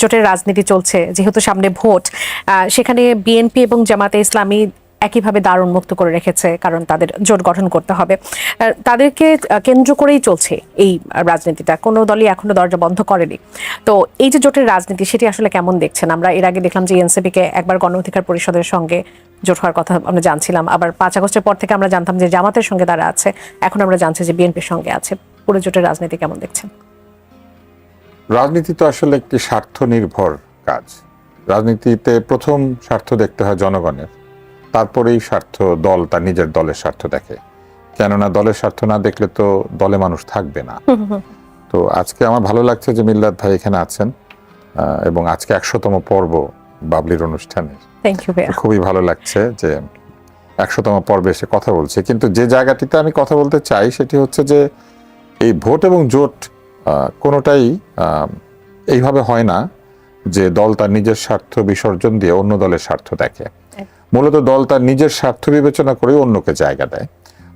জোটের রাজনীতি চলছে, যেহেতু সামনে ভোট সেখানে বিএনপি এবং জামাতে ইসলামী একইভাবে দ্বার উন্মুক্ত করে রেখেছে, কারণ তাদের জোট গঠন করতে হবে। তাদেরকে কেন্দ্র করেই চলছে এই রাজনীতিটা, কোনো দলই এখনও দরজা বন্ধ করেনি। তো এই যে জোটের রাজনীতি, সেটি আসলে কেমন দেখছেন? আমরা এর আগে দেখলাম যে এনসিপি কে একবার গণ অধিকার পরিষদের সঙ্গে জোট হওয়ার কথা আমরা জানছিলাম, আবার পাঁচ আগস্টের পর থেকে আমরা জানতাম যে জামাতের সঙ্গে তারা আছে, এখন আমরা জানছি যে বিএনপির সঙ্গে আছে। পুরো জোটের রাজনীতি কেমন দেখছেন? রাজনীতি তো আসলে একটি স্বার্থ নির্ভর কাজ। রাজনীতিতে প্রথম স্বার্থ দেখতে হয় জনগণের তারপরেই স্বার্থ দল তার নিজের দলের স্বার্থ দেখে। কেননা দলের স্বার্থ না দেখলে তো দলে মানুষ থাকবে না। তো আজকে আমার ভালো লাগছে যে মিল্লাত ভাই এখানে আছেন এবং আজকে একশোতম পর্ব বাবলির অনুষ্ঠানে। খুবই ভালো লাগছে যে একশোতম পর্বে এসে কথা বলছে। কিন্তু যে জায়গাটিতে আমি কথা বলতে চাই সেটি হচ্ছে যে এই ভোট এবং জোট কোনোটাই এইভাবে হয় না যে দল তার নিজের স্বার্থ বিসর্জন দিয়ে অন্য দলের স্বার্থ দেখে। মূলত দল তার নিজের স্বার্থ বিবেচনা করে অন্যকে জায়গা দেয়।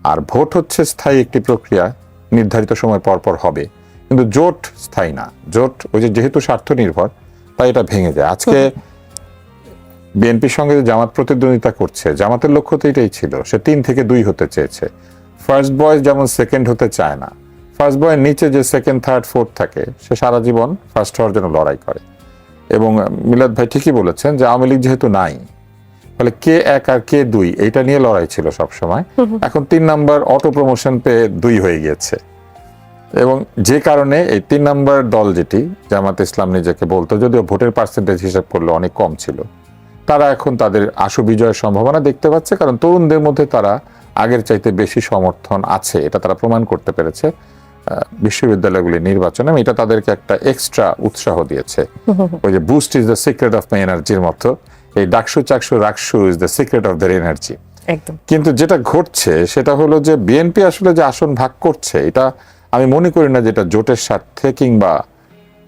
আর ভোট হচ্ছে স্থায়ী একটি প্রক্রিয়া, নির্ধারিত সময় পর পর হবে। কিন্তু জোট স্থায়ী না। জোট, ওই যে যেহেতু স্বার্থ নির্ভর তাই এটা ভেঙে যায়। আজকে বিএনপির সঙ্গে জামাত প্রতিদ্বন্দ্বিতা করছে, জামাতের লক্ষ্য তো এটাই ছিল। সে তিন থেকে দুই হতে চেয়েছে। ফার্স্ট বয় যেমন সেকেন্ড হতে চায় না। ফার্স্ট বয়ের নিচে যে সেকেন্ড থার্ড ফোর্থ থাকে সে সারা জীবন ফার্স্ট হওয়ার জন্য লড়াই করে। এবং মিলাদ ভাই ঠিকই বলেছেন যে আওয়ামী লীগ যেহেতু নাই ফলে কে এক আর কে দুই এটা নিয়ে লড়াই ছিল সব সময় এখন তিন নাম্বার অটো প্রমোশন পেয়ে দুই হয়ে গিয়েছে। এবং যে কারণে এই তিন নাম্বার দল যেটি জামাত ইসলাম নিজেকে বলতো যদিও ভোটের পার্সেন্টেজ হিসাব করলে অনেক কম ছিল তারা এখন তাদের আশু বিজয়ের সম্ভাবনা দেখতে পাচ্ছে কারণ তরুণদের মধ্যে তারা আগের চাইতে বেশি সমর্থন আছে এটা তারা প্রমাণ করতে পেরেছে। আহ, বিশ্ববিদ্যালয়গুলির নির্বাচনে এবং এটা তাদেরকে একটা এক্সট্রা উৎসাহ দিয়েছে। ওই যে boost is the secret of my এনার্জির মতো। এই DUCSU Chaksu RUCSU is the secret of their energy একদম। কিন্তু যেটা ঘটছে সেটা হলো যে বিএনপি আসলে যে আসন ভাগ করছে এটা আমি মনে করি না যেটা জোটের স্বার্থে কিংবা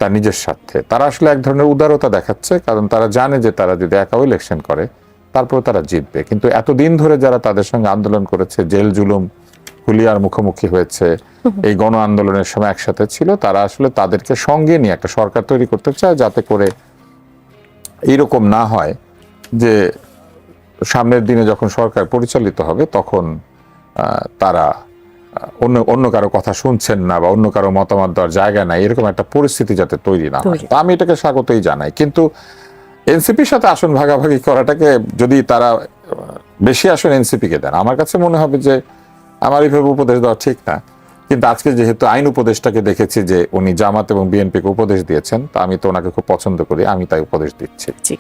তার নিজের স্বার্থে। তারা আসলে এক ধরনের উদারতা দেখাচ্ছে কারণ তারা জানে যে তারা যদি একাও ইলেকশন করে তারপরে তারা জিতবে। কিন্তু এতদিন ধরে যারা তাদের সঙ্গে আন্দোলন করেছে জেল জুলুম হুলিয়ার মুখোমুখি হয়েছে। এই গণ আন্দোলনের সময় একসাথে ছিল তারা আসলে তাদেরকে সঙ্গে নিয়ে একটা সরকার তৈরি করতে চায় যাতে করে এইরকম না হয় যে সামনের দিনে যখন সরকার পরিচালিত হবে তখন তারা অন্য অন্য কারও কথা শুনছেন না বা অন্য কারও মতামত দেওয়ার জায়গা নাই এরকম একটা পরিস্থিতি যাতে তৈরি না হয়। আমি এটাকে স্বাগতই জানাই। কিন্তু এনসিপির সাথে আসন ভাগাভাগি করাটাকে যদি তারা বেশি আসন এনসিপি কে দেন আমার কাছে মনে হবে যে আমার এইভাবে উপদেশ দেওয়া ঠিক না। কিন্তু আজকে যেহেতু আইন উপদেশটাকে দেখেছি যে উনি জামাত এবং বিএনপিকে উপদেশ দিয়েছেন তা আমি তো ওনাকে খুব পছন্দ করি আমি তাই উপদেশ দিচ্ছি।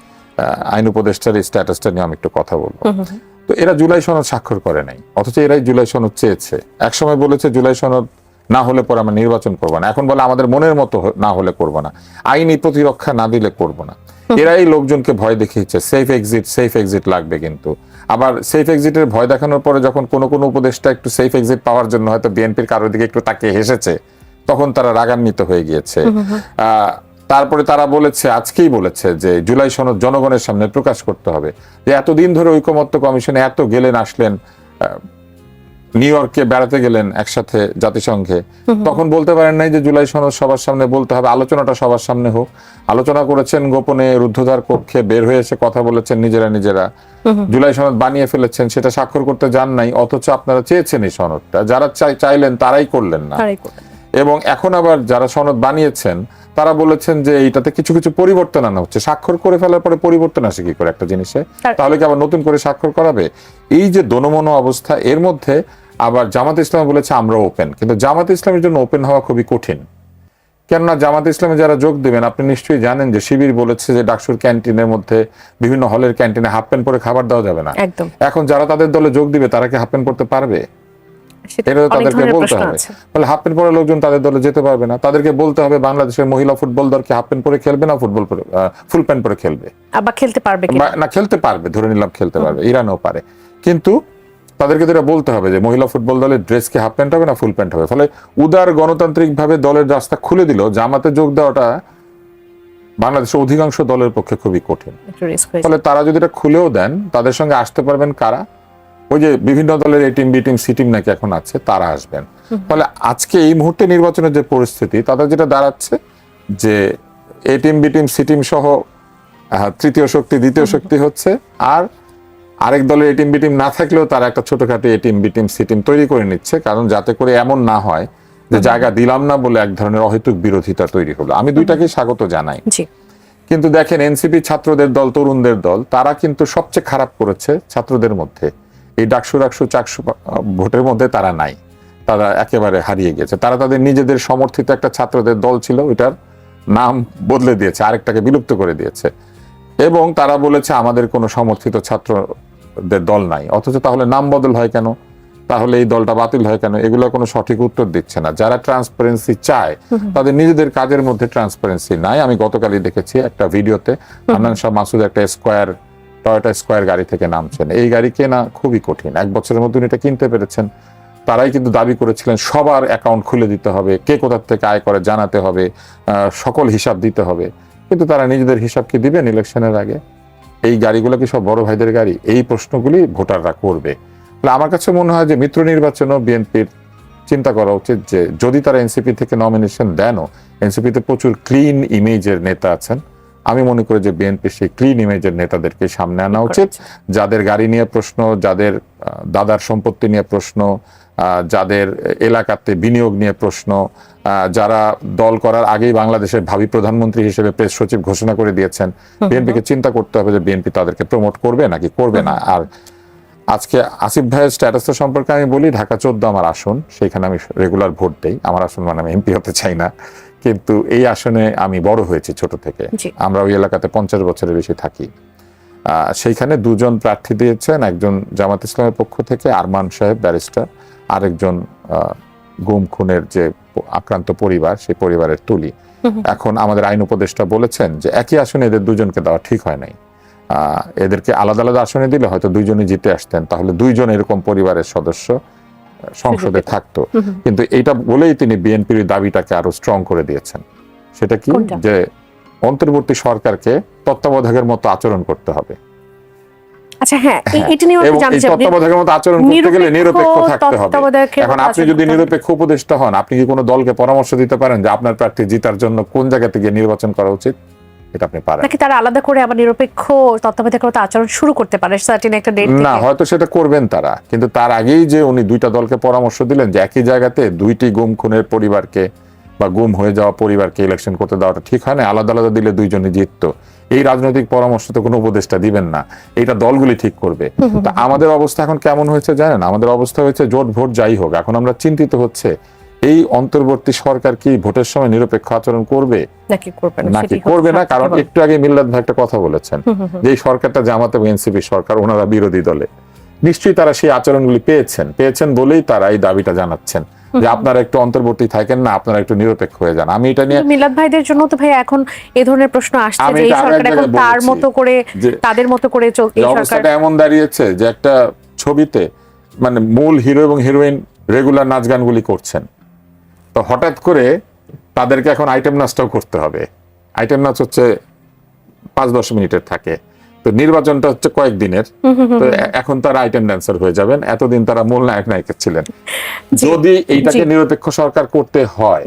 আইন উপদেষ্টার স্ট্যাটাসটা নিয়ে আমি একটু কথা বলব। তো এরা জুলাই সনদ স্বাক্ষর করে নাই অথচ এরাই জুলাই সনদ চেয়েছে। একসময় বলেছে জুলাই সনদ না হলে পরে আমরা নির্বাচন করব না। এখন বলে আমাদের মনের মতো না হলে করব না। আইনি প্রতিরক্ষা না দিলে করব না। এরাই লোকজনকে ভয় দেখিয়েছে সেফ এক্সিট সেফ এক্সিট লাগবে কিন্তু। আবার সেফ এক্সিটের ভয় দেখানোর পরে যখন কোনো কোনো উপদেশটা একটু সেফ এক্সিট পাওয়ার জন্য হয়তো বিএনপির কারোর দিকে একটু তাকিয়ে হেসেছে তখন তারা রাগান্বিত হয়ে গিয়েছে। আহ, তারপরে তারা বলেছে আজকেই বলেছে যে জুলাই সনদ জনগণের সামনে প্রকাশ করতে হবে। যে এতদিন ধরে ঐকমত্য কমিশনে এত গেলেন আসলেন আহ, নিউ ইয়র্কে বেড়াতে গেলেন একসাথে জাতিসংঘে তখন বলতে পারেন নাই যে জুলাই সনদ সবার সামনে বলতে হবে আলোচনাটা সবার সামনে হোক। আলোচনা করেছেন গোপনে রুদ্ধদ্বার কক্ষে বের হয়ে এসে কথা বলেছেন নিজেরা নিজেরা। জুলাই সনদ বানিয়ে ফেলেছেন সেটা স্বাক্ষর করতে যান নাই অথচ আপনারা চেয়েছেন এই সনদটা। যারা চাই- চাইলেন তারাই করলেন না। এবং এখন আবার যারা সনদ বানিয়েছেন তারা বলেছেন যে এইটাতে কিছু কিছু পরিবর্তন আনা হচ্ছে। স্বাক্ষর করে ফেলার পরে পরিবর্তন আসে কি করে একটা জিনিসে? তাহলে কি আবার নতুন করে স্বাক্ষর করাবে? এই যে দনমনো অবস্থা এর মধ্যে আবার জামাত ইসলাম বলেছে আমরা ওপেন কিন্তু জামাত ইসলামের জন্য ওপেন হওয়া খুবই কঠিন। কেননা জামাত ইসলামে যারা যোগ দেবেন আপনি নিশ্চয়ই জানেন যে শিবির বলেছে যে ডাকসুর ক্যান্টিনের মধ্যে বিভিন্ন হলের ক্যান্টিনে হাফ প্যান্ট পরে খাবার দেওয়া যাবে না। এখন যারা তাদের দলে যোগ দিবে তারা কি হাফ প্যান্ট পড়তে পারবে? এটা তাদেরকে বলতে হবে। ফলে হাফ প্যান্ট পরে লোকজন তাদের দলে যেতে পারবে না। তাদেরকে বলতে হবে বাংলাদেশের মহিলা ফুটবল দলকে হাফ প্যান্ট পরে খেলবে না ফুটবল পরে ফুল প্যান্ট পরে খেলবে? আবার খেলতে পারবে না খেলতে পারবে ধরে নিলাম খেলতে পারবে। ইরানও পারে। কিন্তু তাদেরকে তো এটা বলতে হবে যে মহিলা ফুটবল দলের ড্রেস কি হাফ প্যান্ট হবে না ফুল প্যান্ট হবে? ফলে উদার গণতান্ত্রিক ভাবে দলের রাস্তা খুলে দিল জামাতে যোগ দেওয়াটা বাংলাদেশের অধিকাংশ দলের পক্ষে খুবই কঠিন। ফলে তারা যদি এটা খুলেও দেন তাদের সঙ্গে আসতে পারবেন কারা? ওই যে বিভিন্ন দলের A team B team C team নাকি এখন আছে তারা আসবেন। ফলে আজকে এই মুহূর্তে নির্বাচনের যে পরিস্থিতি তাদের যেটা দাঁড়াচ্ছে যে A team B team C team সহ তৃতীয় শক্তি দ্বিতীয় শক্তি হচ্ছে আর আরেক দলের এটিম বিটিম না থাকলেও তারা একটা ছোটখাটো এটিম বিটিম সিটিম তৈরি করে নিচ্ছে কারণ যাতে করে এমন না হয় যে জায়গা দিলাম না বলে এক ধরনের অহেতুক বিরোধিতা তৈরি হলো। আমি দুইটাকে স্বাগত জানাই। কিন্তু দেখেন এনসিপি ছাত্রদের দল তরুণদের দল তারা কিন্তু সবচেয়ে খারাপ করেছে ছাত্রদের মধ্যে। এই ডাকসু ডাকসু চাকসু ভোটের মধ্যে তারা নাই। তারা একেবারে হারিয়ে গেছে। তারা তাদের নিজেদের সমর্থিত একটা ছাত্রদের দল ছিল ওইটার নাম বদলে দিয়েছে আরেকটাকে বিলুপ্ত করে দিয়েছে। এবং তারা বলেছে, আমাদের কোনো সমর্থিত ছাত্রদের দল নাই। অথচ তাহলে নাম বদল হয় কেন? তাহলে এই দলটা বাতিল হয় কেন? এগুলো কোনো সঠিক উত্তর দিচ্ছে না। যারা ট্রান্সপারেন্সি চায়, তাদের নিজেদের কাজের মধ্যে ট্রান্সপারেন্সি নাই। আমি গতকালই দেখেছি একটা ভিডিওতে হান্নান শাহ মাসুদ একটা স্কোয়ার, টয়োটা স্কোয়ার গাড়ি থেকে নামছেন। এই গাড়ি কেনা খুবই কঠিন। এক বছরের মধ্যে উনি এটা কিনতে পেরেছেন। তারাই কিন্তু দাবি করেছিলেন, সবার অ্যাকাউন্ট খুলে দিতে হবে, কে কোথার থেকে আয় করে জানাতে হবে সকল হিসাব দিতে হবে। কিন্তু তারা নিজেদের হিসাব কি দিবেন ইলেকশনের আগে? এই গাড়িগুলো কি সব বড় ভাইদের গাড়ি? এই প্রশ্নগুলি ভোটাররা করবে। তাহলে আমার কাছে মনে হয় যে মিত্র নির্বাচনও বিএনপির চিন্তা করা উচিত যে যদি তারা এনসিপি থেকে নমিনেশন দেনও এনসিপিতে প্রচুর ক্লিন ইমেজের নেতা আছেন। আমি মনে করি যে বিএনপি সেই ক্লিন ইমেজের নেতাদেরকে সামনে আনা উচিত। যাদের গাড়ি নিয়ে প্রশ্ন যাদের দাদার সম্পত্তি নিয়ে প্রশ্ন যাদের এলাকাতে বিনিয়োগ নিয়ে প্রশ্ন আহ, যারা দল করার আগেই বাংলাদেশের ভাবি প্রধানমন্ত্রী হিসেবে প্রেস সচিব ঘোষণা করে দিয়েছেন বিএনপিকে চিন্তা করতে হবে যে বিএনপি তাদেরকে প্রমোট করবে নাকি করবে না। আর আজকে আসিফ ভাইয়ের স্ট্যাটাস স্ট্যাটাসটা সম্পর্কে আমি বলি ঢাকা চোদ্দ আমার আসন সেখানে আমি রেগুলার ভোট দেই। আমার আসন মানে আমি এমপি হতে চাই না। কিন্তু এই আসনে আমি বড় হয়েছি ছোট থেকে। আমরা ওই এলাকাতে পঞ্চাশ বছরের বেশি থাকি। আহ, সেইখানে দুজন প্রার্থী দিয়েছেন একজন জামাত ইসলামের পক্ষ থেকে আরমান সাহেব ব্যারিস্টার। আরেকজন গুম খুনের যে আক্রান্ত পরিবার সেই পরিবারের তুলি। এখন আমাদের আইন উপদেষ্টা বলেছেন যে একই আসনে এদের দুজনকে দেওয়া ঠিক হয় নাই। আহ, এদেরকে আলাদা আলাদা আসনে দিলে হয়তো দুইজনই জিতে আসতেন তাহলে দুইজন এরকম পরিবারের সদস্য সংসদে থাকতো। কিন্তু এইটা বলেই তিনি বিএনপির দাবিটাকে আরও স্ট্রং করে দিয়েছেন। সেটা কি? যে অন্তর্বর্তী সরকারকে তত্ত্বাবধায়কের মতো আচরণ করতে হবে। আচ্ছা হ্যাঁ হ্যাঁ, এটা নিয়ে একটু জানতে চাই তত্ত্বাবধায়কের মতো আচরণ করতে গেলে নিরপেক্ষ থাকতে হবে। এখন আপনি যদি নিরপেক্ষ উপদেষ্টা হন আপনি কি কোনো দলকে পরামর্শ দিতে পারেন যে আপনার প্রার্থী জিতার জন্য কোন জায়গা থেকে নির্বাচন করা উচিত? এটা আপনি পারেন। নাকি তারা আলাদা করে আবার নিরপেক্ষ তত্ত্বাবধায়কের মতো আচরণ শুরু করতে পারে সার্টিন একটা ডেট না হয়তো সেটা করবেন তারা। কিন্তু তার আগেই যে উনি দুইটা দলকে পরামর্শ দিলেন যে একই জায়গাতে দুইটি গুম খুনের পরিবারকে বা গুম হয়ে যাওয়া পরিবারকে ইলেকশন করতে দেওয়াটা ঠিক হয় না আলাদা আলাদা দিলে দুইজনই জিততো। এই রাজনৈতিক পরামর্শ তো কোনো উপদেষ্টা দিবেন না। এটা দলগুলি ঠিক করবে। তা আমাদের অবস্থা এখন কেমন হয়েছে জানেন? আমাদের অবস্থা হয়েছে জোট ভোট যাই হোক এখন আমরা চিন্তিত হচ্ছে এই অন্তর্বর্তী সরকার কি ভোটের সময় নিরপেক্ষ আচরণ করবে? নাকি করবে না? কারণ একটু আগে মিল্লাদ ভাই একটা কথা বলেছেন যে এই সরকারটা জামাত এবং এনসিপি সরকার ওনারা বিরোধী দলে। নিশ্চয়ই তারা সেই আচরণগুলি পেয়েছেন। পেয়েছেন বলেই তারা এই দাবিটা জানাচ্ছেন। যে আপনারা একটু অন্তর্বর্তী থাকেন না আপনারা একটু নিরপেক্ষ হয়ে যান। আমি এটা নিয়ে মিলাদ ভাইদের জন্য তো ভাই এখন এই ধরনের প্রশ্ন আসছে যে এই সরকার এখন তার মতো করে তাদের মতো করে চল এই এই সরকার অবস্থাটা এমন দাঁড়িয়েছে যে একটা ছবিতে মানে মূল হিরো এবং হিরোইন রেগুলার নাচ গানগুলি করছেন। তো হঠাৎ করে তাদেরকে এখন আইটেম নাচটাও করতে হবে। আইটেম নাচ হচ্ছে পাঁচ দশ মিনিটের থাকে। তো নির্বাচনটা হচ্ছে কয়েকদিনের। তো এখন তারা আইটেম ড্যান্সার হয়ে যাবেন। এতদিন তারা মূল নায়ক নায়িকা ছিলেন। যদি এইটাকে নিরপেক্ষ সরকার করতে হয়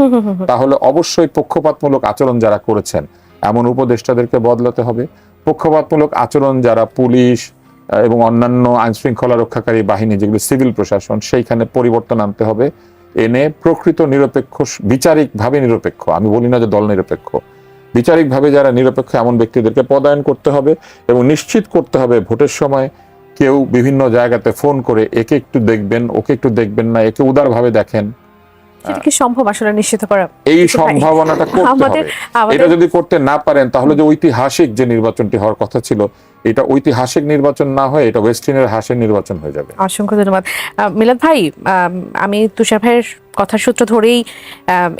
তাহলে অবশ্যই পক্ষপাতমূলক আচরণ যারা করেছেন এমন উপদেষ্টাদেরকে বদলাতে হবে। পক্ষপাতমূলক আচরণ যারা পুলিশ এবং অন্যান্য আইন শৃঙ্খলা রক্ষাকারী বাহিনী যেগুলো সিভিল প্রশাসন সেইখানে পরিবর্তন আনতে হবে। এনে প্রকৃত নিরপেক্ষ বিচারিকভাবে নিরপেক্ষ আমি বলি না যে দল নিরপেক্ষ বিচারিকভাবে যারা নিরপেক্ষ এমন ব্যক্তিদেরকে পদায়ন করতে হবে এবং নিশ্চিত করতে হবে ভোটের সময় কেউ বিভিন্ন জায়গাতে ফোন করে একে একটু দেখবেন ওকে একটু দেখবেন না একে উদারভাবে দেখেন। সেটা কি সম্ভব আসলে নিশ্চিত করা? এই সম্ভাবনাটা করতে হবে। এটা যদি করতে না পারেন তাহলে যে ঐতিহাসিক যে নির্বাচনটি হওয়ার কথা ছিল এটা ঐতিহাসিক নির্বাচন না হয়ে এটা ওয়েস্টিনের হাসের নির্বাচন হয়ে যাবে। অসংখ্য ধন্যবাদ। আহ, মিলাদ ভাই আমি তুষার ভাইয়ের কথার সূত্র ধরেই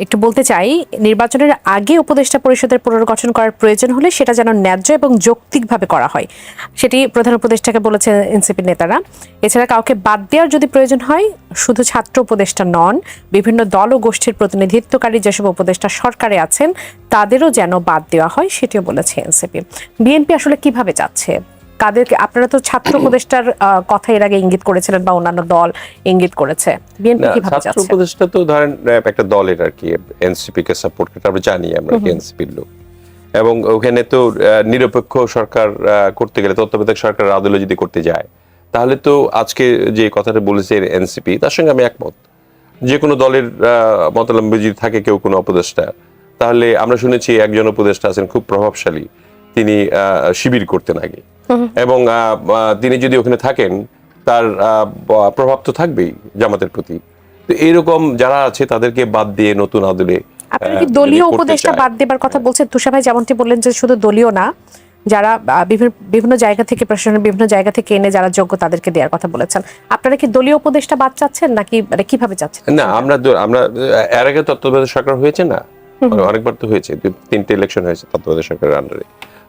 একটু বলতে চাই, নির্বাচনের আগে উপদেষ্টা পরিষদের পুনর্গঠন করার প্রয়োজন হলে সেটা যেন ন্যায্য এবং যৌক্তিকভাবে করা হয়। সেটি প্রধান উপদেষ্টাকে বলেছে এনসিপির নেতারা। এছাড়া কাউকে বাদ দেওয়ার যদি প্রয়োজন হয়, শুধু ছাত্র উপদেষ্টা নন, বিভিন্ন দল ও গোষ্ঠীর প্রতিনিধিত্বকারী যেসব উপদেষ্টা সরকারে আছেন, তাদেরও যেন বাদ দেওয়া হয়, সেটিও বলেছে এনসিপি। বিএনপি আসলে কীভাবে যাচ্ছে? কাদেরকে আপনারা তো ছাত্র উপদেষ্টার কথা এর আগে ইঙ্গিত করেছিলেন বা অন্যান্য দল ইঙ্গিত করেছে। বিএনপি কীভাবে ছাত্র উপদেষ্টা তো ধরেন একটা দলের আর কি এনসিপি কে সাপোর্ট করতে আমরা জানি আমরা এনসিপির লোক। এবং ওখানে তো নিরপেক্ষ সরকার করতে গেলে তত্ত্বাবধায়ক সরকারের আদলে যদি করতে যায় তাহলে তো আজকে যে কথাটা বলেছে এনসিপি তার সঙ্গে আমি একমত। যে কোনো দলের আহ, মতাবলম্বী যদি থাকে কেউ কোনো উপদেষ্টা তাহলে আমরা শুনেছি একজন উপদেষ্টা আছেন খুব প্রভাবশালী তিনি শিবির করতেন আগে। এবং তিনি যদি ওখানে থাকেন তার প্রভাব তো থাকবেই জামাতের প্রতি। তো এরকম যারা আছে তাদেরকে বাদ দিয়ে নতুন আদলে আপনারা কি দলীয় উপদেষ্টা বাদ দেবার কথা বলছেন? তুষার ভাই যেমনটি বললেন যে শুধু দলীয় না যারা বিভিন্ন বিভিন্ন জায়গা থেকে প্রশাসনের বিভিন্ন জায়গা থেকে এনে যারা যোগ্য তাদেরকে দেওয়ার কথা বলেছেন। আপনারা কি দলীয় উপদেষ্টা বাদ চাচ্ছেন নাকি মানে কীভাবে চাচ্ছেন? না আমরা আমরা এর আগে তত্ত্বাবধায়ক সরকার হয়েছে না? অনেকবার তো হয়েছে তিনটে ইলেকশন হয়েছে তত্ত্বাবধায়ক সরকারের আন্ডারে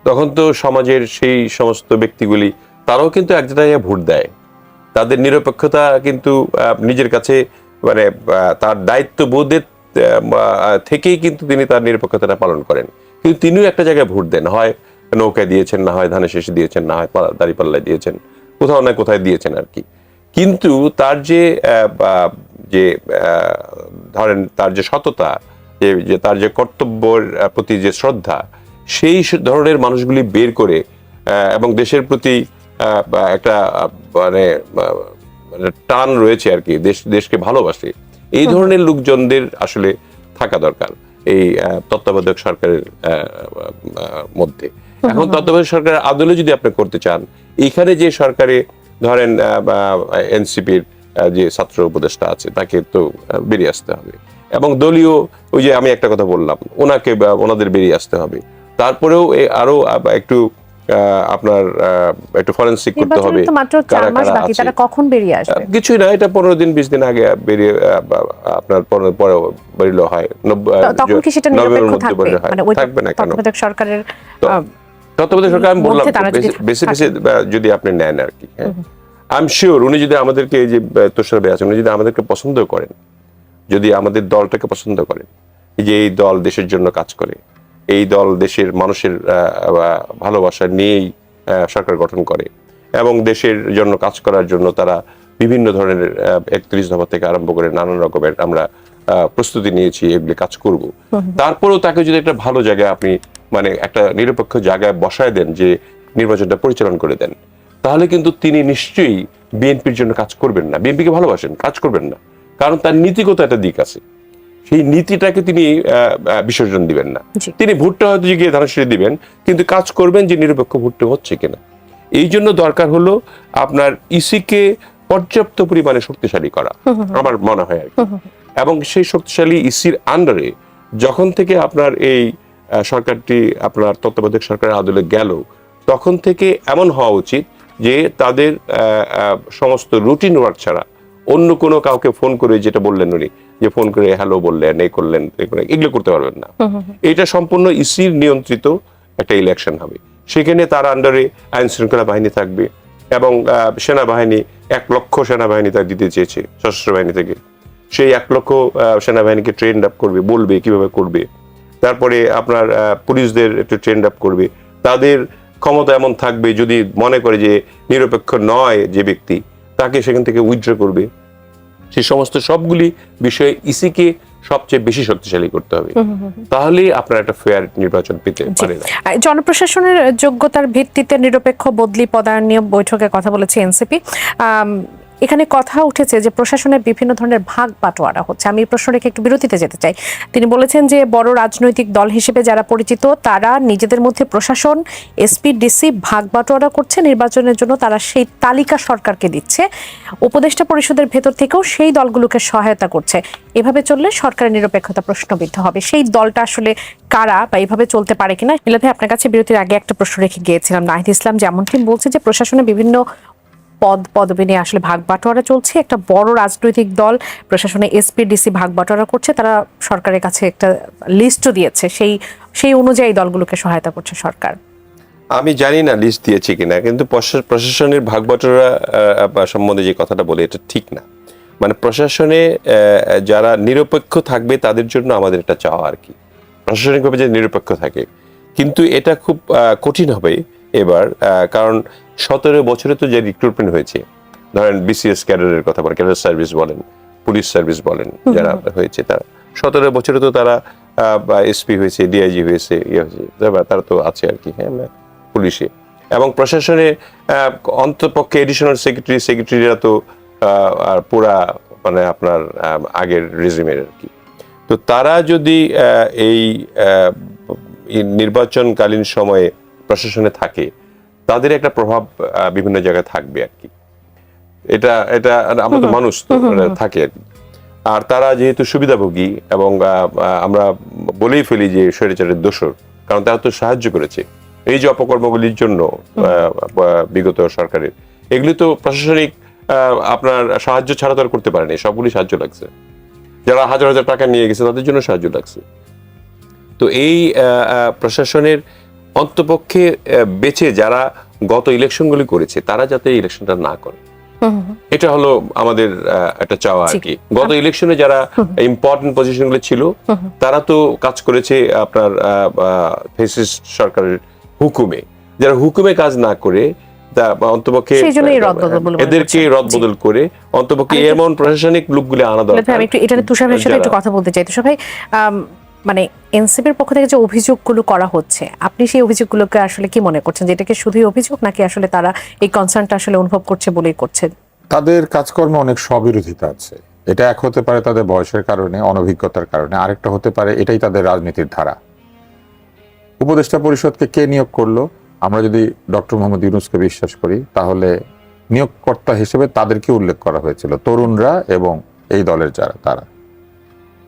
তখন তো সমাজের সেই সমস্ত ব্যক্তিগুলি, তারাও কিন্তু এক জায়গায় ভোট দেয়। তাদের নিরপেক্ষতা কিন্তু নিজের কাছে মানে তার দায়িত্ববোধের থেকেই কিন্তু তিনি তার নিরপেক্ষতাটা পালন করেন। কিন্তু তিনিও একটা জায়গায় ভোট দেন হয় নৌকায় দিয়েছেন, না হয় ধানের শেষে দিয়েছেন, না হয় দাঁড়িপাল্লায় দিয়েছেন, কোথাও না কোথায় দিয়েছেন আর কি। কিন্তু তার যে যে ধরেন তার যে সততা যে তার যে কর্তব্যের প্রতি যে শ্রদ্ধা সেই ধরনের মানুষগুলি বের করে আহ, এবং দেশের প্রতি একটা মানে মানে টান রয়েছে আর কি দেশ দেশকে ভালোবাসে এই ধরনের লোকজনদের আসলে থাকা দরকার এই তত্ত্বাবধায়ক সরকারের মধ্যে। এখন তত্ত্বাবধায়ক সরকারের আদলে যদি আপনি করতে চান এখানে যে সরকারে ধরেন এনসিপির যে ছাত্র উপদেষ্টা আছে তাকে তো বেরিয়ে আসতে হবে। এবং দলীয় ওই যে আমি একটা কথা বললাম ওনাকে ওনাদের বেরিয়ে আসতে হবে। তারপরেও আরও একটু আহ, আপনার একটু ফরেন্সিক করতে হবে। নির্বাচনের মাত্র চার মাস বাকি তারা কখন বেরিয়ে আসবে? কিছুই না এটা পনেরো দিন বিশ দিন আগে বেরিয়ে আপনার পনেরো পরে বেরিয়ে হয়। তখন কি সেটা নিরপেক্ষ থাকবে? মানে থাকবে না কেন? সরকারের তত্ত্বাবধায়ক সরকার আমি বললাম বেশি বেশি যদি আপনি নেন আর কি হ্যাঁ। আই এম শিওর উনি যদি আমাদেরকে এই যে তুষার আছেন উনি যদি আমাদেরকে পছন্দ করেন যদি আমাদের দলটাকে পছন্দ করেন এই যে এই দল দেশের জন্য কাজ করে এই দল দেশের মানুষের ভালোবাসা নিয়েই সরকার গঠন করে এবং দেশের জন্য কাজ করার জন্য তারা বিভিন্ন ধরনের একত্রিশ দফা থেকে আরম্ভ করে নানান রকমের আমরা প্রস্তুতি নিয়েছি এগুলি কাজ করব। তারপরেও তাকে যদি একটা ভালো জায়গায় আপনি মানে একটা নিরপেক্ষ জায়গায় বসায় দেন যে নির্বাচনটা পরিচালন করে দেন তাহলে কিন্তু তিনি নিশ্চয়ই বিএনপির জন্য কাজ করবেন না। বিএনপিকে ভালোবাসেন কাজ করবেন না। কারণ তার নীতিগত একটা দিক আছে। সেই নীতিটাকে তিনি বিসর্জন দিবেন না। তিনি ভোটটা হয়তো গিয়ে ধানসিঁড়ি দিবেন কিন্তু কাজ করবেন যে নিরপেক্ষ ভোটটা হচ্ছে কিনা। এই জন্য দরকার হলো আপনার ইসিকে পর্যাপ্ত পরিমাণে শক্তিশালী করা আমার মনে হয় আর কি। এবং সেই শক্তিশালী ইসির আন্ডারে যখন থেকে আপনার এই সরকারটি আপনার তত্ত্বাবধায়ক সরকারের আদলে গেল তখন থেকে এমন হওয়া উচিত যে তাদের সমস্ত রুটিন ওয়ার্ক ছাড়া অন্য কোনো কাউকে ফোন করে যেটা বললেন উনি যে ফোন করে হ্যালো বললেন এই করলেন এগুলো করতে পারবেন না। এটা সম্পূর্ণ ইসির নিয়ন্ত্রিত একটা ইলেকশন হবে। সেখানে তার আন্ডারে আইন শৃঙ্খলা বাহিনী থাকবে এবং সেনাবাহিনী এক লক্ষ সেনাবাহিনী তার দিতে চেয়েছে সশস্ত্র বাহিনী থেকে। সেই এক লক্ষ সেনাবাহিনীকে ট্রেন আপ করবে বলবে কীভাবে করবে। তারপরে আপনার পুলিশদের একটু ট্রেন আপ করবে। তাদের ক্ষমতা এমন থাকবে যদি মনে করে যে নিরপেক্ষ নয় যে ব্যক্তি তাকে সেখান থেকে উইথড্র করবে। সেই সমস্ত সবগুলি বিষয়ে ইসিকে সবচেয়ে বেশি শক্তিশালী করতে হবে। তাহলেই আপনারা একটা ফেয়ার নির্বাচন পেতে পারেন। পারে জনপ্রশাসনের যোগ্যতার ভিত্তিতে নিরপেক্ষ বদলি পদায়ন নিয়ে বৈঠকে কথা বলেছে এনসিপি। এখানে কথা উঠেছে যে প্রশাসনের বিভিন্ন ধরনের ভাগ বাটোয়ারা হচ্ছে। আমি এই প্রশ্ন রেখে একটু বিরতিতে যেতে চাই। তিনি বলেছেন যে বড় রাজনৈতিক দল হিসেবে যারা পরিচিত, তারা নিজেদের মধ্যে প্রশাসন, এসপি, ডিসি ভাগ বাটোয়ারা করছে। নির্বাচনের জন্য তারা সেই তালিকা সরকারকে দিচ্ছে। উপদেষ্টা পরিষদের ভেতর থেকেও সেই দলগুলোকে সহায়তা করছে। এভাবে চললে সরকারের নিরপেক্ষতা প্রশ্নবিদ্ধ হবে। সেই দলটা আসলে কারা বা এভাবে চলতে পারে কিনা? মিলাদ আপনার কাছে বিরতির আগে একটা প্রশ্ন রেখে গিয়েছিলাম। নাহিদ ইসলাম যেমনটি বলছে যে প্রশাসনে বিভিন্ন পদ পদবি নিয়ে আসলে ভাগ বাটোয়ারা চলছে। একটা বড় রাজনৈতিক দল, প্রশাসনে এসপি ডিসি ভাগ বাটোয়ারা করছে। তারা সরকারের কাছে একটা লিস্টও দিয়েছে। সেই সেই অনুযায়ী দলগুলোকে সহায়তা করছে সরকার। আমি জানি না লিস্ট দিয়েছে কিনা, কিন্তু প্রশাসনের ভাগ বাটোয়ারা সম্বন্ধে যে কথাটা বলে, এটা ঠিক না। মানে প্রশাসনে যারা নিরপেক্ষ থাকবে, তাদের জন্য আমাদের এটা চাওয়া আর কি। প্রশাসনিকভাবে যে নিরপেক্ষ থাকে। কিন্তু এটা খুব কঠিন হবে। এবার কারণ সতেরো বছরে তো যে রিক্রুটমেন্ট হয়েছে ধরেন বিসিএস ক্যাডারের কথা বলেন ক্যাডার সার্ভিস বলেন পুলিশ সার্ভিস বলেন যারা হয়েছে তারা। সতেরো বছরে তো তারা এসপি হয়েছে ডিআইজি হয়েছে ইয়ে হয়েছে তারা তো আছে আর কি হ্যাঁ পুলিশে। এবং প্রশাসনে আহ, অন্ততপক্ষে এডিশনাল সেক্রেটারি সেক্রেটারিরা তো আহ, আর পুরা মানে আপনার আগের রেজিমের আর কি। তো তারা যদি এই নির্বাচনকালীন সময়ে প্রশাসনে থাকে তাদের একটা প্রভাব বিভিন্ন জায়গায় থাকবে আর কি। এটা এটা আমরা তো মানুষ তো মানে থাকে আর কি। আর তারা যেহেতু সুবিধাভোগী এবং আমরা বলেই ফেলি যে স্বৈরাচারের দোষর কারণ তারা তো সাহায্য করেছে। এই যে অপকর্মগুলির জন্য বিগত সরকারের এগুলি তো প্রশাসনিক আহ, আপনার সাহায্য ছাড়া তো আর করতে পারেনি সবগুলি সাহায্য লাগছে। যারা হাজার হাজার টাকা নিয়ে গেছে তাদের জন্য সাহায্য লাগছে। তো এই প্রশাসনের অন্তপক্ষে বেছে যারা গত ইলেকশনগুলি করেছে তারা যাতে ইলেকশনটা না করে। এটা হলো আমাদের একটা চাওয়া আর। কি। গত ইলেকশনে যারা ইম্পর্টেন্ট পজিশনগুলো ছিল তারা তো কাজ করেছে আপনার ফেসিস্ট সরকারের হুকুমে। যারা হুকুমে কাজ না করে অন্তপক্ষে এদেরকে রদবদল করে অন্তপক্ষে এমন প্রশাসনিক লোকগুলি আনা দরকার। আমি একটু এটা নিয়ে তুষার সাথে একটু কথা বলতে চাই। তুষার ভাই মানে এনসিপির পক্ষ থেকে যে অভিযোগগুলো করা হচ্ছে, আপনি সেই অভিযোগগুলোকে আসলে কি মনে করছেন? যে এটাকে শুধুই অভিযোগ নাকি আসলে তারা এই কনসার্নটা আসলে অনুভব করছে বলেই করছে? তাদের কাজকর্মে অনেক স্ববিরোধিতা আছে। এটা এক হতে পারে তাদের বয়সের কারণে, অনভিজ্ঞতার কারণে, আরেকটা হতে পারে এটাই তাদের রাজনীতির ধারা। উপদেষ্টা পরিষদকে কে নিয়োগ করল? আমরা যদি ডক্টর মোহাম্মদ ইউনুসকে বিশ্বাস করি, তাহলে নিয়োগকর্তা হিসেবে তাদেরকে উল্লেখ করা হয়েছিল, তরুণরা এবং এই দলের যারা, তারা।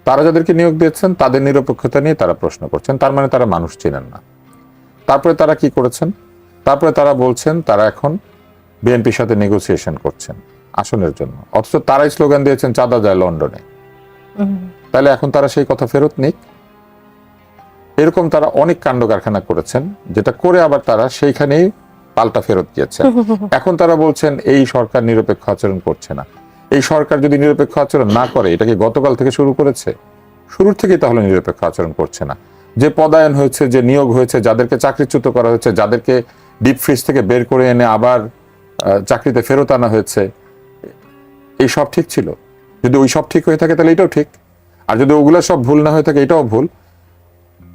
তারা যাদেরকে নিয়োগ দিয়েছেন তাদের নিরপেক্ষতা নিয়ে তারা প্রশ্ন করছেন। তার মানে তারা মানুষ চিনেন না। তারপরে তারা কি করেছেন? তারপরে তারা বলছেন তারা এখন বিএনপির সাথে নেগোসিয়েশন করছেন আসনের জন্য। অথচ তারাই স্লোগান দিয়েছেন চাঁদা যায় লন্ডনে। তাহলে এখন তারা সেই কথা ফেরত নিক। এরকম তারা অনেক কাণ্ড কারখানা করেছেন যেটা করে আবার তারা সেইখানেই পাল্টা ফেরত গিয়েছেন। এখন তারা বলছেন এই সরকার নিরপেক্ষ আচরণ করছে না। এই সরকার যদি নিরপেক্ষ আচরণ না করে, এটা কি গতকাল থেকে শুরু করেছে? শুরুর থেকেই তাহলে নিরপেক্ষ আচরণ করছে না। যে পদায়ন হয়েছে, যে নিয়োগ হয়েছে, যাদেরকে চাকরিচ্যুত করা হয়েছে, যাদেরকে ডিপ ফ্রিজ থেকে বের করে এনে আবার চাকরিতে ফেরত আনা হয়েছে, এই সব ঠিক ছিল? যদি ওই সব ঠিক হয়ে থাকে, তাহলে এটাও ঠিক। আর যদি ওগুলো সব ভুল না হয়ে থাকে, এটাও ভুল।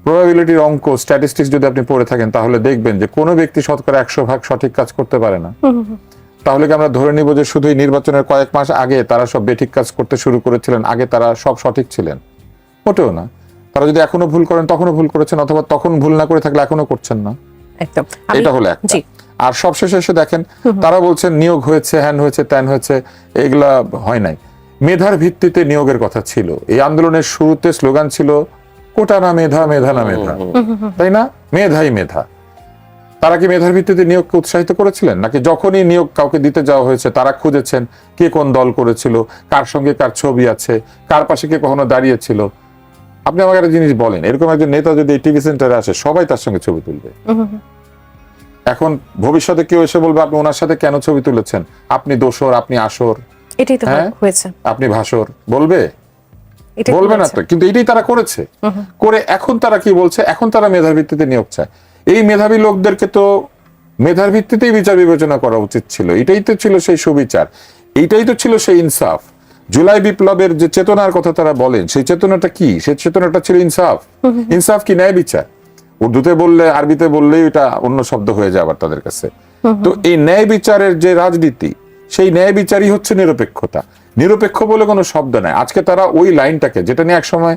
প্রবাবিলিটির অঙ্ক স্ট্যাটিস্টিক্স যদি আপনি পড়ে থাকেন, তাহলে দেখবেন যে কোনো ব্যক্তি শতকরা একশো ভাগ সঠিক কাজ করতে পারে না। তাহলে কি আমরা ধরে নিব যে শুধুই নির্বাচনের কয়েক মাস আগে তারা সব বেঠিক কাজ করতে শুরু করেছিলেন আগে তারা সব সঠিক ছিলেন? মোটেও না। তারা যদি এখনও ভুল করেন তখনও ভুল করেছেন অথবা তখন ভুল না করে থাকলে এখনও করছেন না। একদম। এটা হলো একটা। জি। আর সবশেষে এসে দেখেন তারা বলছেন নিয়োগ হয়েছে হ্যান হয়েছে ত্যান হয়েছে এগুলা হয় নাই। মেধার ভিত্তিতে নিয়োগের কথা ছিল। এই আন্দোলনের শুরুতে স্লোগান ছিল কোটা না মেধা মেধা না মেধা। তাই না? মেধাই মেধা। তারা কি মেধার ভিত্তিতে নিয়োগকে উৎসাহিত করেছিলেন? নাকি যখনই নিয়োগ কাউকে দিতে যাওয়া হয়েছে তারা খুঁজেছেন কে কোন দল করেছিল কার সঙ্গে কার ছবি আছে কার পাশে কে কখনো দাঁড়িয়েছিল? আপনি আমাকে একটা জিনিস বলেন এরকম একজন নেতা যদি টিভি সেন্টারে আসে সবাই তার সঙ্গে ছবি তুলবে। এখন ভবিষ্যতে কেউ এসে বলবে আপনি ওনার সাথে কেন ছবি তুলেছেন? আপনি দোসর আপনি আসর। এটাই তো হ্যাঁ? হয়েছে। আপনি ভাসর। বলবে? বলবে না তো কিন্তু এটাই তারা করেছে। করে এখন তারা কি বলছে? এখন তারা মেধার ভিত্তিতে নিয়োগ চায়। এই মেধাবী লোকদেরকে তো মেধার ভিত্তিতেই বিচার বিবেচনা করা উচিত ছিল। এটাই তো ছিল সেই সুবিচার। এইটাই তো ছিল সেই ইনসাফ। জুলাই বিপ্লবের যে চেতনার কথা তারা বলেন সেই চেতনাটা কি? সেই চেতনাটা ছিল ইনসাফ। ইনসাফ কি? ন্যায় বিচার। উর্দুতে বললে আরবিতে বললেই এটা অন্য শব্দ হয়ে যায় আবার তাদের কাছে। তো এই ন্যায় বিচারের যে রাজনীতি সেই ন্যায় বিচারই হচ্ছে নিরপেক্ষতা। নিরপেক্ষ বলে কোনো শব্দ নাই। আজকে তারা ওই লাইনটাকে যেটা নিয়ে একসময়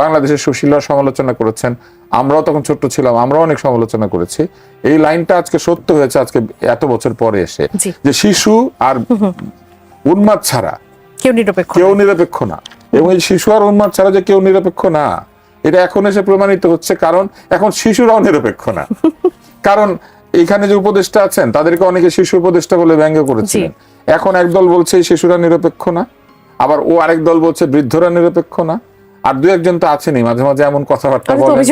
বাংলাদেশের সুশীলরা সমালোচনা করেছেন আমরাও তখন ছোট্ট ছিলাম আমরাও অনেক সমালোচনা করেছি। এই লাইনটা আজকে সত্য হয়েছে আজকে এত বছর পরে এসে। যে শিশু আর উন্মাদ ছাড়া কেউ নিরপেক্ষ কেউ না। নিরপেক্ষ না। এবং এই শিশু আর উন্মাদ ছাড়া যে কেউ নিরপেক্ষ না এটা এখন এসে প্রমাণিত হচ্ছে কারণ এখন শিশুরাও নিরপেক্ষ না। কারণ এখানে যে উপদেষ্টা আছেন তাদেরকে অনেকে শিশু উপদেষ্টা বলে ব্যঙ্গ করেছিলেন। এখন একদল বলছে শিশুরা নিরপেক্ষ না আবার ও আরেক দল বলছে বৃদ্ধরা নিরপেক্ষ না আর দু একজন তো আছেনই মাঝে মাঝে এমন কথাবার্তা বলেন।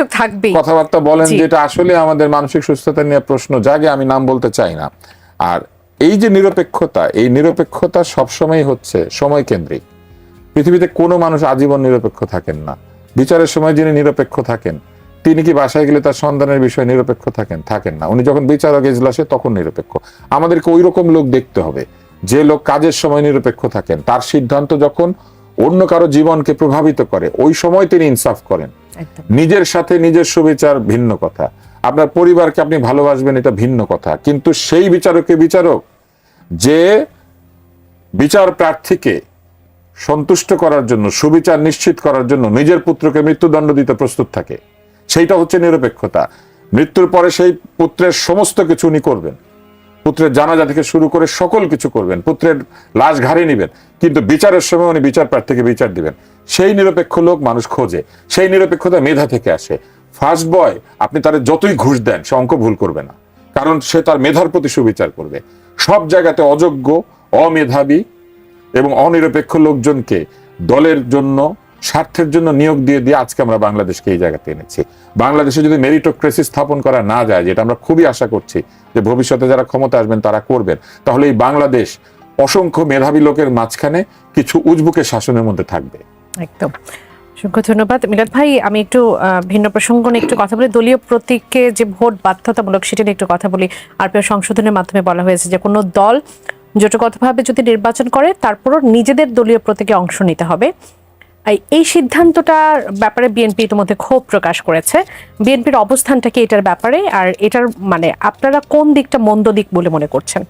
কথাবার্তা বলেন। যেটা আসলে আমাদের মানসিক সুস্থতা নিয়ে প্রশ্ন জাগে আমি নাম বলতে চাই না। আর এই যে নিরপেক্ষতা এই নিরপেক্ষতা সবসময় হচ্ছে সময় কেন্দ্রিক পৃথিবীতে কোনো মানুষ আজীবন নিরপেক্ষ থাকেন না। বিচারের সময় যিনি নিরপেক্ষ থাকেন তিনি কি বাসায় গেলে তার সন্তানের বিষয়ে নিরপেক্ষ থাকেন? থাকেন না। উনি যখন বিচারক এজলাসে তখন নিরপেক্ষ। আমাদেরকে ওই রকম লোক দেখতে হবে। যে লোক কাজের সময় নিরপেক্ষ থাকেন তার সিদ্ধান্ত যখন অন্য কারও জীবনকে প্রভাবিত করে ওই সময় তিনি ইনসাফ করেন। নিজের সাথে নিজের সুবিচার ভিন্ন কথা। আপনার পরিবারকে আপনি ভালোবাসবেন এটা ভিন্ন কথা। কিন্তু সেই বিচারকে বিচারক? যে বিচার প্রার্থীকে সন্তুষ্ট করার জন্য সুবিচার নিশ্চিত করার জন্য নিজের পুত্রকে মৃত্যুদণ্ড দিতে প্রস্তুত থাকে। সেইটা হচ্ছে নিরপেক্ষতা। মৃত্যুর পরে সেই পুত্রের সমস্ত কিছু উনি করবেন। পুত্রের জানাজা থেকে শুরু করে সকল কিছু করবেন। পুত্রের লাশ ঘাড়ে নিবেন, কিন্তু বিচারের সময় উনি বিচার প্রার্থীকে বিচার দিবেন। সেই নিরপেক্ষ লোক মানুষ খোঁজে, সেই নিরপেক্ষতা মেধা থেকে আসে। ফার্স্ট বয় আপনি তার যতই ঘুষ দেন, সে অঙ্ক ভুল করবে না, কারণ সে তার মেধার প্রতি সুবিচার করবে। সব জায়গাতে অযোগ্য, অমেধাবী এবং অনিরপেক্ষ লোকজনকে দলের জন্য স্বার্থের জন্য নিয়োগ দিয়ে দিয়ে আজকে আমরা বাংলাদেশকে এই জায়গাতে এনেছি। বাংলাদেশে যদি মেরিটোক্রেসি স্থাপন করা না যায়, যেটা আমরা খুবই আশা করছি যে ভবিষ্যতে যারা ক্ষমতা আসবেন তারা করবেন, তাহলে এই বাংলাদেশ অসংখ্য মেধাবী লোকের মাঝখানে কিছু উজবুকে শাসনের মধ্যে থাকবে। একদম। অসংখ্য ধন্যবাদ। মিলাদ ভাই, আমি একটু ভিন্ন প্রসঙ্গ নিয়ে একটু কথা বলি। দলীয় প্রতীককে যে ভোট বাধ্যতামূলক সেটা নিয়ে একটু কথা বলি। আরপিও সংশোধনের মাধ্যমে বলা হয়েছে যে কোনো দল জোটগতভাবে যদি নির্বাচন করে, তারপরও নিজেদের দলীয় প্রতীকে অংশ নিতে হবে। এই- সিদ্ধান্তটার ব্যাপারে বিএনপি ইতিমধ্যে ক্ষোভ প্রকাশ করেছে। বিএনপির অবস্থানটা কি এটার ব্যাপারে? আর এটার মানে আপনারা কোন দিকটা মন্দ দিক বলে মনে করছেন?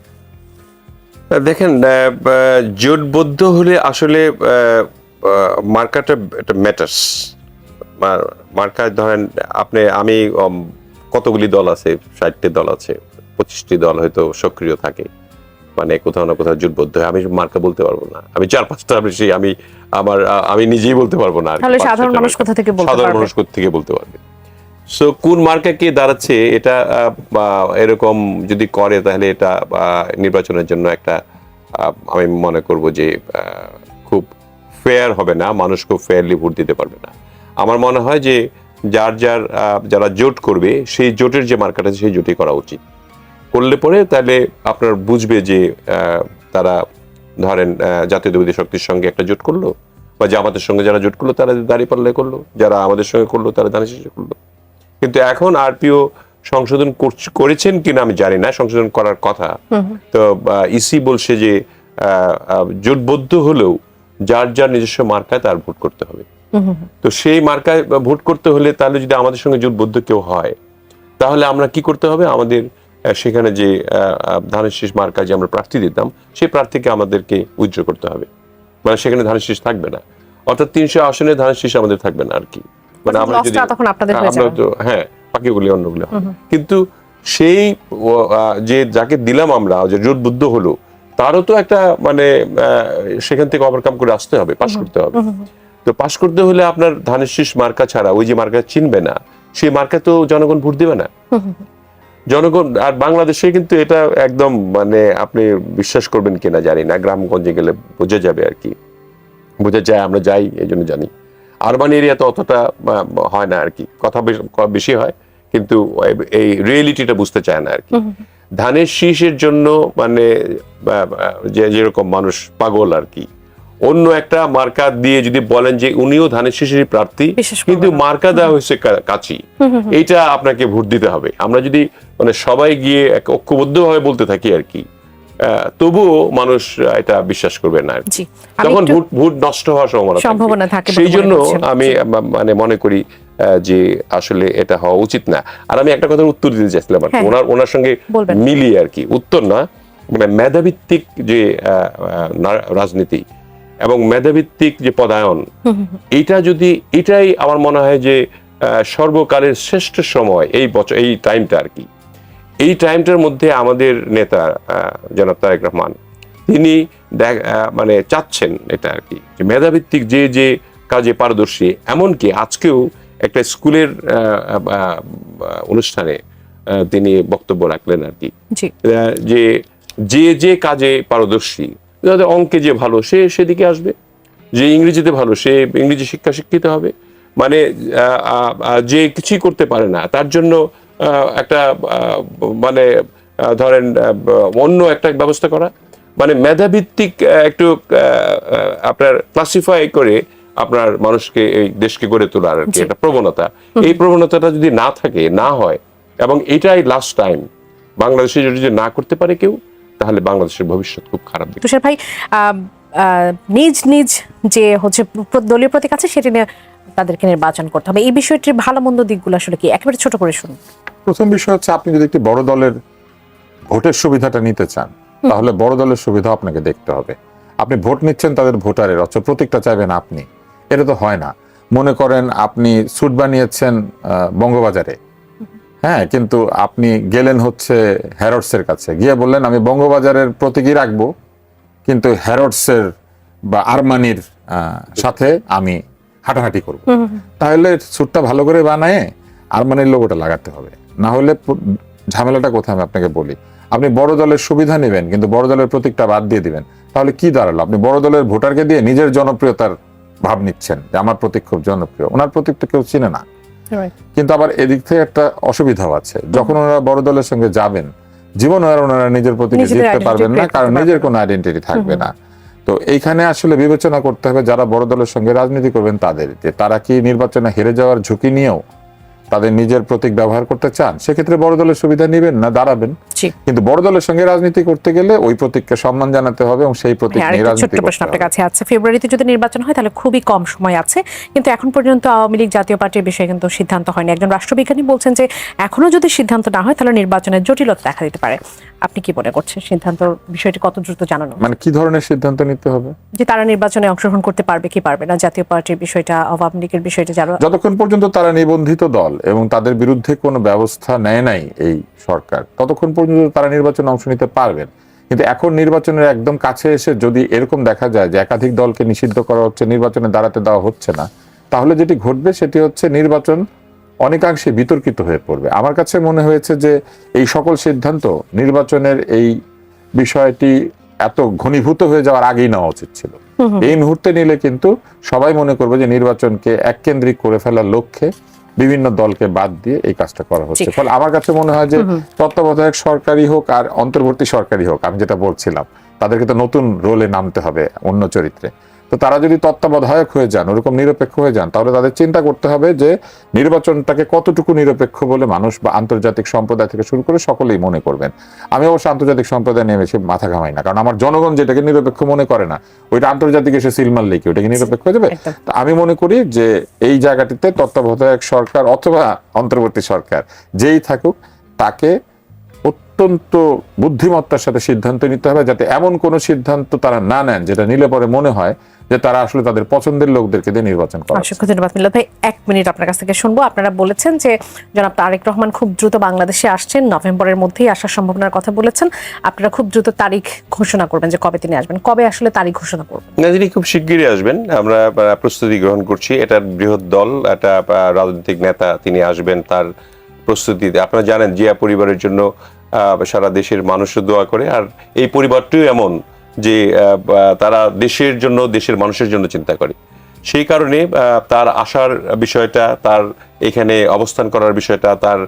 দেখেন জোটবদ্ধ হলে আসলে মার্কাটা ম্যাটার্স মার্কা ধরেন, আপনি, আমি কতগুলি দল আছে? ষাটটি দল আছে, পঁচিশটি দল হয়তো সক্রিয় থাকে। মানে কোথাও না কোথাও জোটবদ্ধ হয় আমি মার্কা বলতে পারব না। আমি চার পাঁচটা বেশি আমি আমার আমি নিজেই বলতে পারব না তাহলে সাধারণ মানুষ কোথা থেকে বলতে সাধারণ? মানুষ থেকে বলতে পারবে? সো কোন মার্কা কে দাঁড়াচ্ছে এটা এরকম যদি করে তাহলে এটা নির্বাচনের জন্য একটা আহ, আমি মনে করব যে খুব ফেয়ার হবে না মানুষ খুব ফেয়ারলি ভোট দিতে পারবে না। আমার মনে হয় যে যার যার আহ, যারা জোট করবে সেই জোটের যে মার্কাটা সেই জোটই করা উচিত। করলে পরে তাহলে আপনার বুঝবে যে আহ, তারা ধরেন আহ, জাতীয়তাবাদী শক্তির সঙ্গে একটা জোট করল বা জামাতের সঙ্গে যারা জোট করল তারা দাঁড়িয়ে পাল্লে করল যারা আমাদের সঙ্গে করল তারা দাঁড়িয়ে শেষে করল। কিন্তু এখন আরপিও সংশোধন করছ- করেছেন কিনা আমি জানি না সংশোধন করার কথা। তো ইসি বলছে যে জোটবদ্ধ হলেও যার যার নিজস্ব মার্কায় তার ভোট করতে হবে। তো সেই মার্কায় ভোট করতে হলে তাহলে যদি আমাদের সঙ্গে জোটবদ্ধ কেউ হয় তাহলে আমরা কি করতে হবে? আমাদের সেখানে যে ধানের শীষ মার্কা যে আমরা প্রার্থী দিতাম সেই প্রার্থীকে আমাদেরকে উইথড্র করতে হবে। মানে সেখানে ধানের শীষ থাকবে না। অর্থাৎ তিনশো আসনে ধানের শীষ আমাদের থাকবে না আর কি। মানে আমরা যদি হয়ে আমরা তো হ্যাঁ বাকিগুলি অন্যগুলো কিন্তু সেই যে যাকে দিলাম আমরা যে জোটবদ্ধ হলো তারও তো একটা মানে আহ, সেখান থেকে ওভারকাম করে আসতে হবে পাশ করতে হবে। তো পাশ করতে হলে আপনার ধানের শীষ মার্কা ছাড়া ওই যে মার্কা চিনবে না সেই মার্কা তো জনগণ ভোট দেবে না। জনগণ আর বাংলাদেশে কিন্তু এটা একদম মানে আপনি বিশ্বাস করবেন কিনা জানি না গ্রামগঞ্জে গেলে বোঝা যাবে আর কি। বোঝা যায় আমরা যাই এই জন্য জানি। আরবান এরিয়াতে অতটা হয় না আর কি। কথা বেশি হয় কিন্তু এই রিয়েলিটিটা বুঝতে চায় না আর কি। ধানের শীষের জন্য মানে যেরকম মানুষ পাগল আর কি। অন্য একটা মার্কা দিয়ে যদি বলেন যে উনিও ধানের শীষের প্রার্থী কিন্তু মার্কা দেওয়া হয়েছে কা- কাচি। এইটা আপনাকে ভোট দিতে হবে। আমরা যদি মানে সবাই গিয়ে এক ঐক্যবদ্ধভাবে বলতে থাকি আর কি তবুও মানুষ এটা বিশ্বাস করবে না তখন ভোট ভোট নষ্ট হওয়ার সম্ভাবনা থাকে সেই জন্য আমি মানে মনে করি যে আসলে এটা হওয়া উচিত না। আর আমি একটা কথার উত্তর দিতে চাইছিলাম আর হ্যাঁ। ওনার ওনার সঙ্গে মিলিয়ে আর কি। উত্তর না মানে মেধাভিত্তিক যে রাজনীতি এবং মেধাভিত্তিক যে পদায়ন এটা যদি এটাই আমার মনে হয় যে সর্বকালের শ্রেষ্ঠ সময় এই বছর এই টাইমটা আর কি। এই টাইমটার মধ্যে আমাদের নেতা জনাব তারেক রহমান তিনি মানে চাচ্ছেন এটা আর কি মেধাভিত্তিক যে যে কাজে পারদর্শী এমনকি আজকেও একটা স্কুলের অনুষ্ঠানে তিনি বক্তব্য রাখলেন আর কি। যে যে যে কাজে পারদর্শী যাদের অঙ্কে যে ভালো সে সেদিকে আসবে। যে ইংরেজিতে ভালো সে ইংরেজি শিক্ষা শিক্ষিত হবে। মানে যে কিছুই করতে পারে না তার জন্য একটা মানে ধরেন অন্য একটা ব্যবস্থা করা। মানে মেধাভিত্তিক একটু আপনার ক্লাসিফাই করে আপনার মানুষকে এই দেশকে গড়ে তোলার আর কি একটা প্রবণতা। এই প্রবণতাটা যদি না থাকে না হয় এবং এটাই লাস্ট টাইম বাংলাদেশে যদি না করতে পারে কেউ তাহলে বাংলাদেশের ভবিষ্যৎ খুব খারাপ তুষার ভাই আহ, আহ, নিজ নিজ যে হচ্ছে দলীয় প্রতীক আছে সেটি নিয়ে তাদেরকে নির্বাচন করতে হবে। এই বিষয়টির ভালো মন্দ দিকগুলো আসলে কি? একেবারে ছোট করে শুনুন। প্রথম বিষয় হচ্ছে আপনি যদি একটি বড় দলের ভোটের সুবিধাটা নিতে চান তাহলে বড় দলের সুবিধা আপনাকে দেখতে হবে। আপনি ভোট নিচ্ছেন তাদের ভোটারের অথচ প্রতীকটা চাইবেন আপনি। এটা তো হয় না। মনে করেন আপনি স্যুট বানিয়েছেন আহ, বঙ্গবাজারে। হ্যাঁ কিন্তু আপনি গেলেন হচ্ছে হ্যারোডসের কাছে। গিয়ে বললেন আমি বঙ্গবাজারের প্রতীকই রাখব কিন্তু হ্যারোডসের বা আরমানির সাথে আমি হাঁটাহাঁটি করব। তাহলে স্যুটটা ভালো করে বানায় আরমানির লোগোটা লাগাতে হবে। না হলে ঝামেলাটা কোথায় আমি আপনাকে বলি? আপনি বড় দলের সুবিধা নেবেন কিন্তু বড় দলের প্রতীকটা বাদ দিয়ে দিবেন। তাহলে কি দাঁড়াল? আপনি বড় দলের ভোটারকে দিয়ে নিজের জনপ্রিয়তার ভাব নিচ্ছেন যে আমার প্রতীক খুব জনপ্রিয়। ওনার প্রতীক তো কেউ চিনে না। কিন্তু আবার এদিক থেকে একটা অসুবিধাও আছে। যখন ওনারা বড় দলের সঙ্গে যাবেন জীবন আর ওনারা নিজের প্রতি জিততে পারবেন না কারণ নিজের কোনো আইডেন্টিটি থাকবে না। তো এইখানে আসলে বিবেচনা করতে হবে যারা বড় দলের সঙ্গে রাজনীতি করবেন তাদের যে তারা কি নির্বাচনে হেরে যাওয়ার ঝুঁকি নিয়েও তাদের নিজের প্রতীক ব্যবহার করতে চান সেক্ষেত্রে বড় দলের সুবিধা নেবেন না দাঁড়াবেন। কিন্তু বড় দলের সঙ্গে রাজনীতি করতে গেলে ওই প্রতীককে সম্মান জানাতে হবে এবং সেই প্রতীক হ্যাঁ নিয়ে রাজনীতি প্রশ্ন আপনার কাছে আছে। ফেব্রুয়ারিতে যদি নির্বাচন হয় তাহলে খুবই কম সময় আছে। কিন্তু এখন পর্যন্ত আওয়ামী লীগ জাতীয় পার্টির বিষয়ে কিন্তু সিদ্ধান্ত হয়নি। একজন রাষ্ট্রবিজ্ঞানী বলছেন যে এখনও যদি সিদ্ধান্ত না হয় তাহলে নির্বাচনের জটিলতা দেখা দিতে পারে। আপনি কি মনে করছেন সিদ্ধান্ত বিষয়টি কত দ্রুত জানানো মানে কি ধরনের সিদ্ধান্ত নিতে হবে? যে তারা নির্বাচনে অংশগ্রহণ করতে পারবে কি পারবে না জাতীয় পার্টির বিষয়টা আওয়ামী লীগের বিষয়টা যারা যতক্ষণ পর্যন্ত তারা নিবন্ধিত দল এবং তাদের বিরুদ্ধে কোনো ব্যবস্থা নেয় নাই এই সরকার। ততক্ষণ পর্যন্ত তারা নির্বাচনে অংশ নিতে পারবেন। কিন্তু এখন নির্বাচনের একদম কাছে এসে যদি এরকম দেখা যায় যে একাধিক দলকে নিষিদ্ধ করা হচ্ছে নির্বাচনে দাঁড়াতে দেওয়া হচ্ছে না তাহলে যেটি ঘটবে সেটি হচ্ছে নির্বাচন অনেকাংশে বিতর্কিত হয়ে পড়বে। আমার কাছে মনে হয়েছে যে এই সকল সিদ্ধান্ত নির্বাচনের এই বিষয়টি এত ঘনীভূত হয়ে যাওয়ার আগেই নেওয়া উচিত ছিল। এই মুহূর্তে নিলে কিন্তু সবাই মনে করবে যে নির্বাচনকে এককেন্দ্রিক করে ফেলার লক্ষ্যে বিভিন্ন দলকে বাদ দিয়ে এই কাজটা করা হচ্ছে। ফলে আমার কাছে মনে হয় যে তত্ত্বাবধায়ক সরকারি হোক আর অন্তর্বর্তী সরকারি হোক আমি যেটা বলছিলাম তাদেরকে তো নতুন রোলে নামতে হবে অন্য চরিত্রে। তো তারা যদি তত্ত্বাবধায়ক হয়ে যান ওরকম নিরপেক্ষ হয়ে যান তাহলে তাদের চিন্তা করতে হবে যে নির্বাচনটাকে কতটুকু নিরপেক্ষ বলে মানুষ বা আন্তর্জাতিক সম্প্রদায় থেকে শুরু করে সকলেই মনে করবেন। আমি অবশ্য আন্তর্জাতিক সম্প্রদায় নিয়ে বেশি মাথা ঘামাই না কারণ আমার জনগণ যেটাকে নিরপেক্ষ মনে করে না ওইটা আন্তর্জাতিক এসে সিল মারলে কি ওটাকে নিরপেক্ষ হয়ে যাবে? আমি মনে করি যে এই জায়গাটিতে তত্ত্বাবধায়ক সরকার অথবা অন্তর্বর্তী সরকার যেই থাকুক তাকে অত্যন্ত বুদ্ধিমত্তার সাথে সিদ্ধান্ত নিতে হবে যাতে এমন কোনো সিদ্ধান্ত তারা না নেন যেটা নিলে পরে মনে হয় যে তারা আসলে তাদের পছন্দের লোকদেরকে দিয়ে নির্বাচন করা অসংখ্য ধন্যবাদ মিল্লাত ভাই। এক মিনিট আপনার কাছ থেকে শুনব। আপনারা বলেছেন যে জনাব তারেক রহমান খুব দ্রুত বাংলাদেশে আসছেন নভেম্বরের মধ্যেই আসার সম্ভাবনার কথা বলেছেন। আপনারা খুব দ্রুত তারিখ ঘোষণা করবেন যে কবে তিনি আসবেন। কবে আসলে তারিখ ঘোষণা করবেন? না তিনি খুব শিগগিরই আসবেন। আমরা প্রস্তুতি গ্রহণ করছি। এটার বৃহৎ দল একটা রাজনৈতিক নেতা তিনি আসবেন তার প্রস্তুতি। আপনারা জানেন জিয়া পরিবারের জন্য সারা দেশের মানুষও দোয়া করে আর এই পরিবারটিও এমন যে তারা দেশের জন্য দেশের মানুষের জন্য চিন্তা করে সেই কারণে তার আসার বিষয়টা তার এখানে অবস্থান করার বিষয়টা তার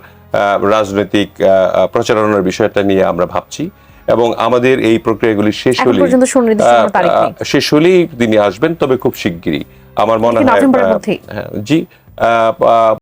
রাজনৈতিক প্রচারণার বিষয়টা নিয়ে আমরা ভাবছি এবং আমাদের এই প্রক্রিয়াগুলি শেষ হলে। শেষ হলেই তিনি আসবেন তবে খুব শিগগিরই আমার মনে হয়? হ্যাঁ, জি